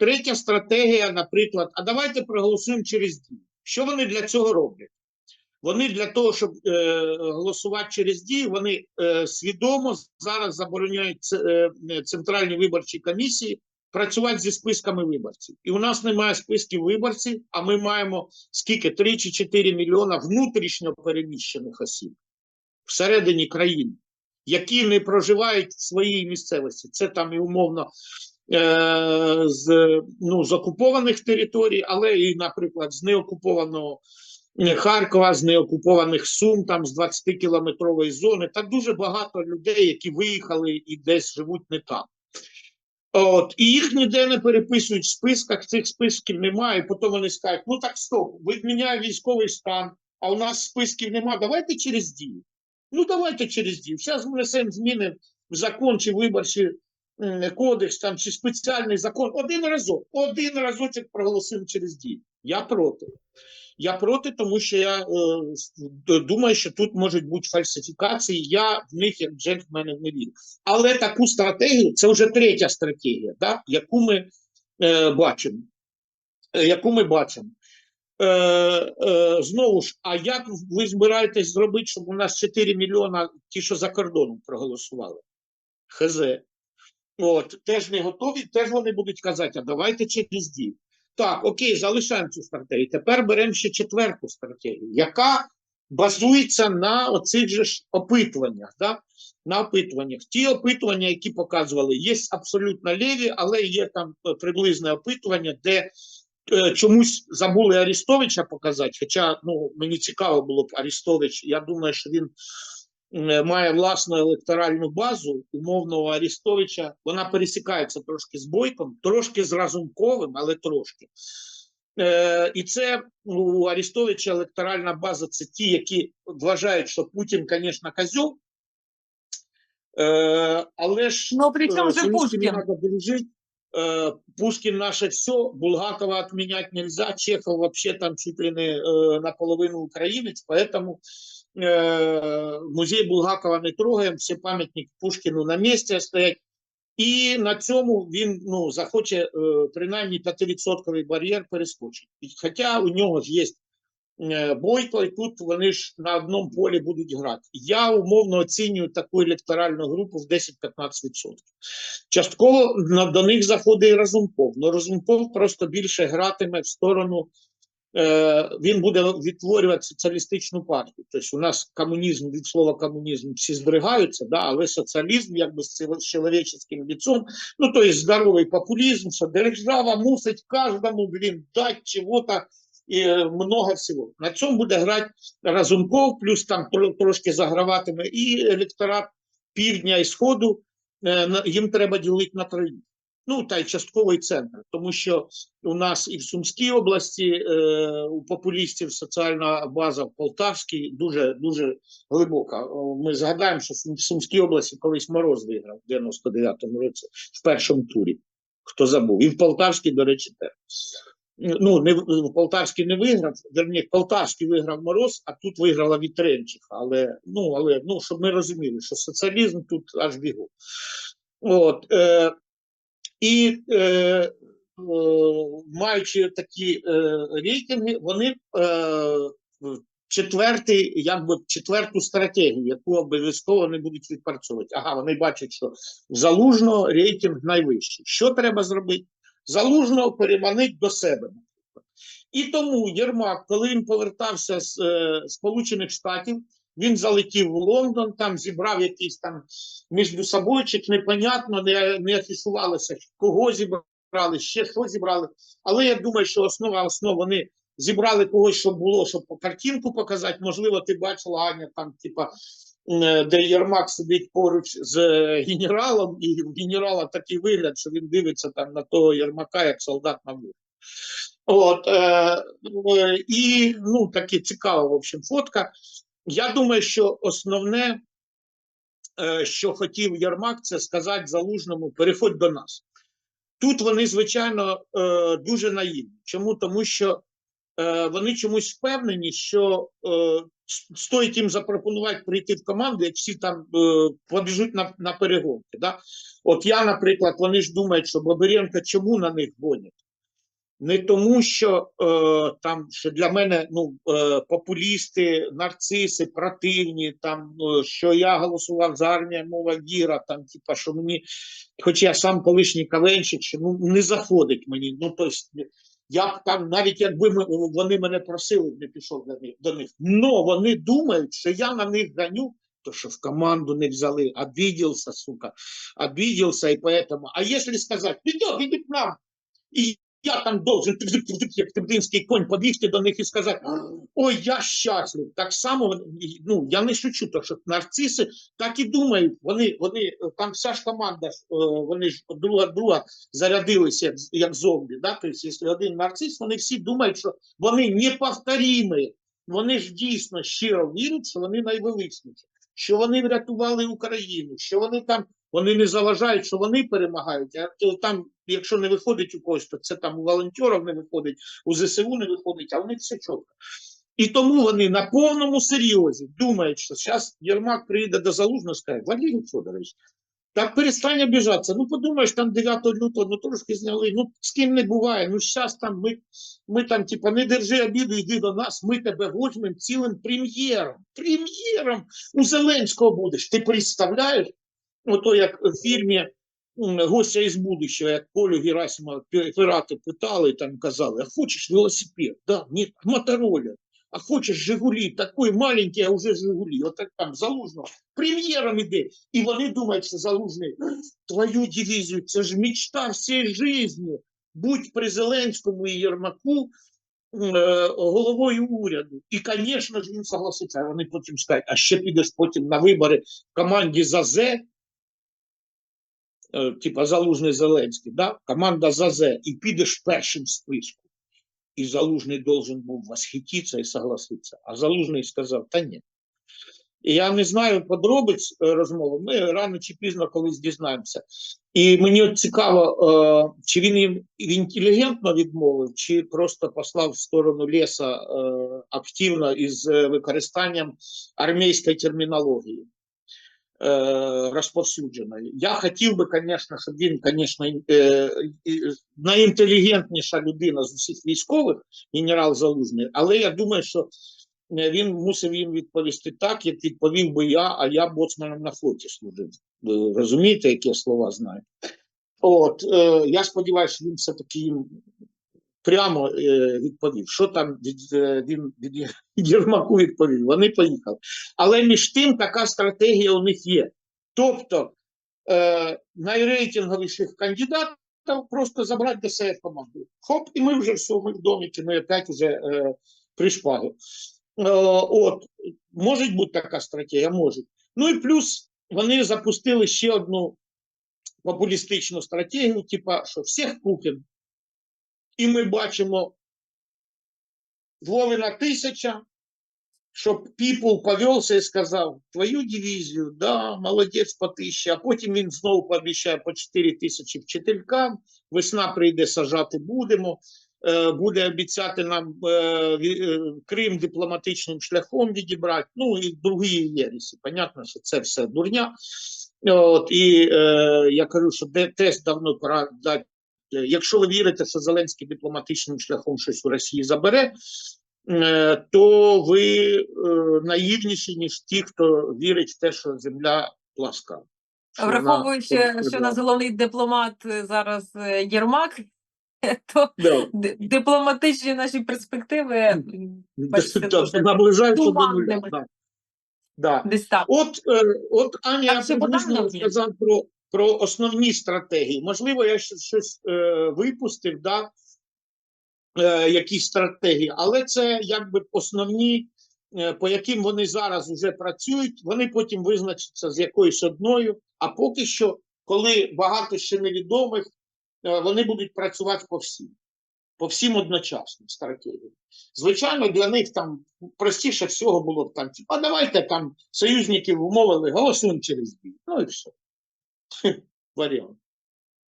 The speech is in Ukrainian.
Третя стратегія, наприклад, а давайте проголосуємо через дію. Що вони для цього роблять? Вони для того, щоб е, голосувати через дію, вони е, свідомо зараз забороняють е, центральній виборчій комісії працювати зі списками виборців. І у нас немає списків виборців, а ми маємо скільки 3 чи 4 мільйона внутрішньо переміщених осіб всередині країни, які не проживають в своїй місцевості. Це там і умовно з, ну, з окупованих територій, але і, наприклад, з неокупованого е, Харкова, з неокупованих Сум, там з 20-кілометрової зони. Та дуже багато людей, які виїхали і десь живуть не там. От, і їх ніде не переписують в списках, цих списків немає. І потім вони скажуть: ну так стоп, відміняє військовий стан, а у нас списків немає. Давайте через дію. Ну давайте через дію. Зараз внесемо зміни в закон чи виборчий м, кодекс, там чи спеціальний закон. Один разок, один разочок проголосуємо через дію. Я проти. Я проти, тому що я е, думаю, що тут можуть бути фальсифікації. Я в них як джентльмени не вірю. Але таку стратегію це вже третя стратегія, да, яку ми е, бачимо. Е, яку ми бачимо. Е, е, знову ж, а як ви збираєтесь зробити, щоб у нас 4 мільйона ті, що за кордоном проголосували? ХЗ. От, теж не готові, теж вони будуть казати, а давайте через дію. Так, окей, залишаємо цю стратегію. Тепер беремо ще четверту стратегію, яка базується на оцих же ж опитуваннях. Да? На опитуваннях. Ті опитування, які показували, є абсолютно ліві, але є там приблизне опитування, де е, чомусь забули Арістовича показати. Хоча ну, мені цікаво було б Арістович. Я думаю, що він має власну електоральну базу умовного Арістовича. Вона пересікається трошки з Бойком, трошки з Разумковим, але трошки. Е, і це у Арістовича електоральна база це ті, які вважають, що Путін, звісно, козьол. Е, але ж Но при чем э, же с русскими Пушкин? надо дружить. Э, Пушкин наше все, Булгакова отменять нельзя, Чехов вообще там чуть ли не э, наполовину украинец, поэтому э, музей Булгакова не трогаем, все пам'ятники Пушкіну на місці стоять. І на цьому він ну, захоче е, принаймні 5% бар'єр перескочити. Хоча у нього ж є е, Бойко, і тут вони ж на одному полі будуть грати. Я умовно оцінюю таку електоральну групу в 10-15%. Частково до них заходить і Разумков. але Разумков просто більше гратиме в сторону. Е, він буде відтворювати соціалістичну партію. Тобто у нас комунізм від слова комунізм всі зберігаються, да, але соціалізм якби з з лицом, ну то є здоровий популізм, що держава мусить кожному блін, дати чого-то і е, много всього. На цьому буде грати Разумков, плюс там тро- трошки заграватиме і електорат півдня і сходу. Е, їм треба ділити на троїх. Ну, та й частковий центр, тому що у нас і в Сумській області е, у популістів соціальна база в Полтавській дуже дуже глибока. Ми згадаємо, що в Сумській області колись Мороз виграв в 99-му році в першому турі. Хто забув? І в Полтавській, до речі, теж. Ну, не, Полтавській не виграв, верні, Полтавський виграв Мороз, а тут виграла Вітренчиха. Але, ну, але, ну, щоб ми розуміли, що соціалізм тут аж бігу. От, е, і е, е, маючи такі е, рейтинги, вони е, четвертий, якби четверту стратегію, яку обов'язково вони будуть відпрацьовувати. Ага, вони бачать, що в залужного рейтинг найвищий. Що треба зробити? Залужного переманить до себе. І тому Єрмак, коли він повертався з е, Сполучених Штатів, він залетів в Лондон, там зібрав якийсь там між собойчик, непонятно, не, не афішувалося, кого зібрали, ще що зібрали. Але я думаю, що основа основ вони зібрали когось, щоб було, щоб картинку показати. Можливо, ти бачила, Аня, там, типа, де Єрмак сидить поруч з е, генералом, і в генерала такий вигляд, що він дивиться там на того Єрмака, як солдат на мур. От, е, е, і ну, таке цікава, в общем, фотка. Я думаю, що основне, е, що хотів Єрмак, це сказати залужному: переходь до нас. Тут вони, звичайно, е, дуже наївні. Чому? Тому що е, вони чомусь впевнені, що стоїть їм запропонувати прийти в команду, як всі там побіжуть на, на перегонки. Да? От я, наприклад, вони ж думають, що Бабиренко чому на них гонять? Не тому, що е, там що для мене ну, е, популісти, нарциси, противні, там е, що я голосував за армію мова віра, там, типа, що мені, хоч я сам колишній кавенщик, що ну не заходить мені. Ну тобто, я б там, навіть якби ми, вони мене просили, не пішов до них до вони думають, що я на них ганю. То, що в команду не взяли, обиделся, сука, обиделся, и поэтому. А если сказать, идет, иди к нам, і я там должен, як тибдинський конь, побігти до них і сказати, ой, я щаслив. Так само, ну, я не шучу, то що нарциси так і думають, вони, вони, там вся ж команда, е, вони ж друга друга зарядилися як, як зомбі, да? тобто, якщо один нарцис, вони всі думають, що вони неповторімі, вони ж дійсно щиро вірять, що вони найвеличніші, що вони врятували Україну, що вони там вони не заважають, що вони перемагають. А там, якщо не виходить у когось, то це там у волонтерів не виходить, у ЗСУ не виходить, а у них все чітко. І тому вони на повному серйозі думають, що зараз Єрмак приїде до Залужного і скаже, Валерій Федорович, так перестань обіжатися. Ну, подумаєш, там 9 лютого, ну трошки зняли, ну з ким не буває. Ну, зараз там ми, ми там, типа, не держи обіду, йди до нас, ми тебе возьмемо цілим прем'єром. Прем'єром у Зеленського будеш. Ти представляєш? Ото як в фільмі Гостя із будущого, як Колю Герасимова пі- пірати питали, там казали, а хочеш велосипед? Да, ні, мотороллер. А хочеш Жигулі, такий маленький, а вже Жигулі. От там залужно. Прем'єром іде. І вони думають, що залужний твою дивізію, це ж мечта всієї житті. Будь при Зеленському і Єрмаку е, головою уряду. І, звісно ж, він согласиться. Вони потім скажуть, а ще підеш потім на вибори в команді за Зе, е, типа Залужний Зеленський, да? команда за Зе, і підеш першим в списку. І Залужний должен був восхититися і согласитися. А Залужний сказав, та ні. Я не знаю подробиць е, розмови, ми рано чи пізно колись дізнаємося. І мені от цікаво, е, чи він їм інтелігентно відмовив, чи просто послав в сторону ліса е, активно із е, використанням армійської термінології розповсюдженої. Я хотів би, звісно, щоб він, звісно, е, і- найінтелігентніша людина з усіх військових, генерал Залужний, але я думаю, що е, він мусив їм відповісти так, як відповів би я, а я боцманом на флоті служив. Ви розумієте, які слова знаю? От, е, я сподіваюся, що він все-таки прямо е, відповів. Що там е, він від Єрмаку відповів? Вони поїхали. Але між тим така стратегія у них є. Тобто е, найрейтинговіших кандидатів просто забрати до себе команду. Хоп, і ми вже все, ми в доміки, ми опять вже е, при шпагі. Е, от, може бути така стратегія, може. Ну і плюс вони запустили ще одну популістичну стратегію, типа, що всіх Путін. І ми бачимо Вовина тисяча, щоб Піпул повелся і сказав, твою дивізію, да, молодець по тисячі, а потім він знову пообіцяє по 4 тисячі вчителькам, весна прийде, сажати будемо, е, буде обіцяти нам е, е, Крим дипломатичним шляхом відібрати, ну і другі єресі. Понятно, що це все дурня. От, і е, я кажу, що теж давно пора дати. Е, Якщо ви вірите, що Зеленський дипломатичним шляхом щось у Росії забере, е, то ви е, наївніші, ніж ті, хто вірить в те, що земля пласка. Що вона Враховуючи, що у кругла. нас головний дипломат зараз Єрмак, то Да. дипломатичні наші перспективи бачите, Да, дуже наближаються до нуля. Да. Да. десь так. От, от Аня ще приблизно сказав про, про основні стратегії. Можливо, я ще щось е, випустив, да, е, якісь стратегії, але це якби основні, е, по яким вони зараз вже працюють. Вони потім визначаться з якоюсь одною. А поки що, коли багато ще невідомих, е, вони будуть працювати по всім. По всім одночасно стратегії. Звичайно, для них там простіше всього було б там, типу, а давайте там союзників умовили, голосуємо через бій. Ну і все. Voyons